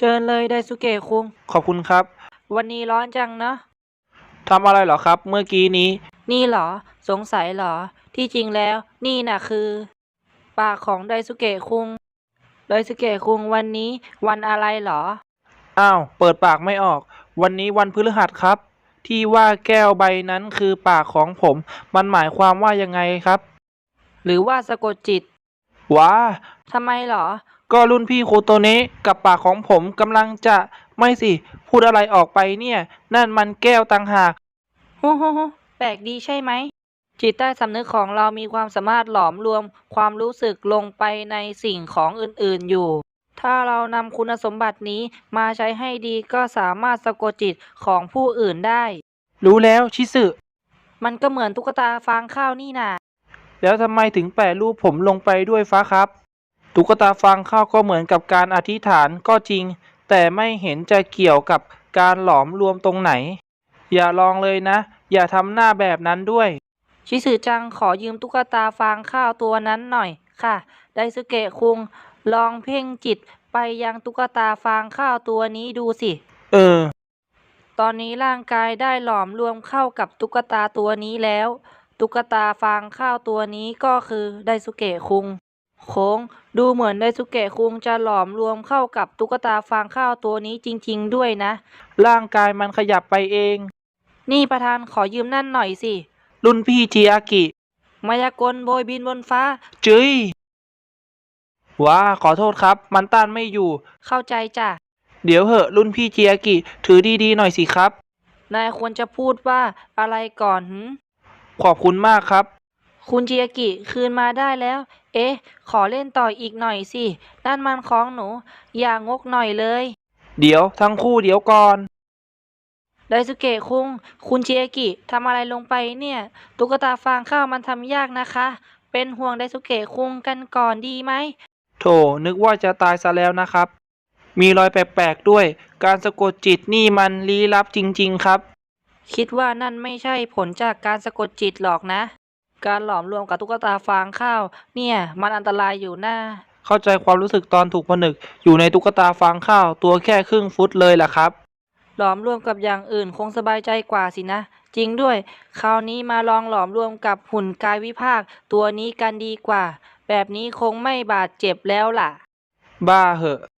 เชิญเลยไดสุเกะคุง ขอบคุณครับ วันนี้ร้อนจังเนอะทำอะไรเหรอครับ เมื่อกี้นี้ นี่เหรอ สงสัยเหรอ ที่จริงแล้ว นี่น่ะคือ ปากของไดสุเกะคุง ไดสุเกะคุงวันนี้ วันอะไรเหรอ อ้าว เปิดปากไม่ออก วันนี้วันพฤหัสครับ ที่ว่าแก้วใบนั้นคือปากของผม มันหมายความว่ายังไงครับ หรือว่าสะกดจิต ว้า ทำไมเหรอ ก็รุ่นพี่ครูโตเนะกับปากของผมกำลังจะไม่สิ พูดอะไรออกไปเนี่ย นั่นมันแก้วต่างหากฮู้ฮู้ฮู้แปลกดีใช่ไหม จิตใต้สำนึกของเรามีความสามารถหลอมรวมความรู้สึกลงไปในสิ่งของอื่นๆอยู่ ถ้าเรานำคุณสมบัตินี้มาใช้ให้ดีก็สามารถสะกดจิตของผู้อื่นได้ รู้แล้วชิสึมันก็เหมือนตุ๊กตาฟางข้าวนี่นาแล้วทำไมถึงแปะรูปผมลงไปด้วยฟ้าครับ ตุ๊กตาฟังข้าวก็เหมือนกับการอธิษฐานก็จริง แต่ไม่เห็นจะเกี่ยวกับการหลอมรวมตรงไหน อย่าลองเลยนะ อย่าทำหน้าแบบนั้นด้วย ชิสึจังขอยืมตุ๊กตาฟางข้าวตัวนั้นหน่อยค่ะ ไดสุเกะคุง ลองเพ่งจิตไปยังตุ๊กตาฟางข้าวตัวนี้ดูสิ เออ ตอนนี้ร่างกายได้หลอมรวมเข้ากับตุ๊กตาตัวนี้แล้ว ตุ๊กตาฟางข้าวตัวนี้ก็คือไดสุเกะคุง โค้งดูเหมือนไดสุเกะคุงจะหลอมรวมเข้ากับตุ๊กตาฟางข้าวตัวนี้จริง ๆ ด้วยนะ ร่างกายมันขยับไปเอง นี่ประธานขอยืมนั่นหน่อยสิ รุ่นพี่จิอากิ มายากลโบยบินบนฟ้า จุ้ยว้าขอโทษครับ มันต้านไม่อยู่ เข้าใจจ้ะ เดี๋ยวเหอะ รุ่นพี่จิอากิ ถือดี ๆ หน่อยสิครับ นายควรจะพูดว่าอะไรก่อนหึขอบคุณมากครับ คุณจิยากิคืนมาได้แล้วเอ๊ะ ขอเล่นต่ออีกหน่อยสิ นั่นมันของหนู อย่างกหน่อยเลย เดี๋ยวทั้งคู่เดี๋ยวก่อน ไดสุเกะคุง คุณจิยากิทำอะไรลงไปเนี่ย ตุ๊กตาฟางข้าวมันทำยากนะคะ เป็นห่วงไดสุเกะคุงกันก่อนดีไหม โถ นึกว่าจะตายซะแล้วนะครับ มีรอยแปลกๆด้วย การสะกดจิตนี่มันลี้ลับจริง ๆ ครับ คิดว่านั่นไม่ใช่ผลจากการสะกดจิตหรอกนะ การหลอมรวมกับตุ๊กตาฟางข้าว เนี่ย มันอันตรายอยู่นะเข้าใจความรู้สึกตอนถูกผนึก อยู่ในตุ๊กตาฟางข้าว ตัวแค่ครึ่งฟุตเลยล่ะครับ หลอมรวมกับอย่างอื่นคงสบายใจกว่าสินะ จริงด้วย คราวนี้มาลองหลอมรวมกับหุ่นกายวิภาค ตัวนี้กันดีกว่า แบบนี้คงไม่บาดเจ็บแล้วล่ะ บ้าเหอะ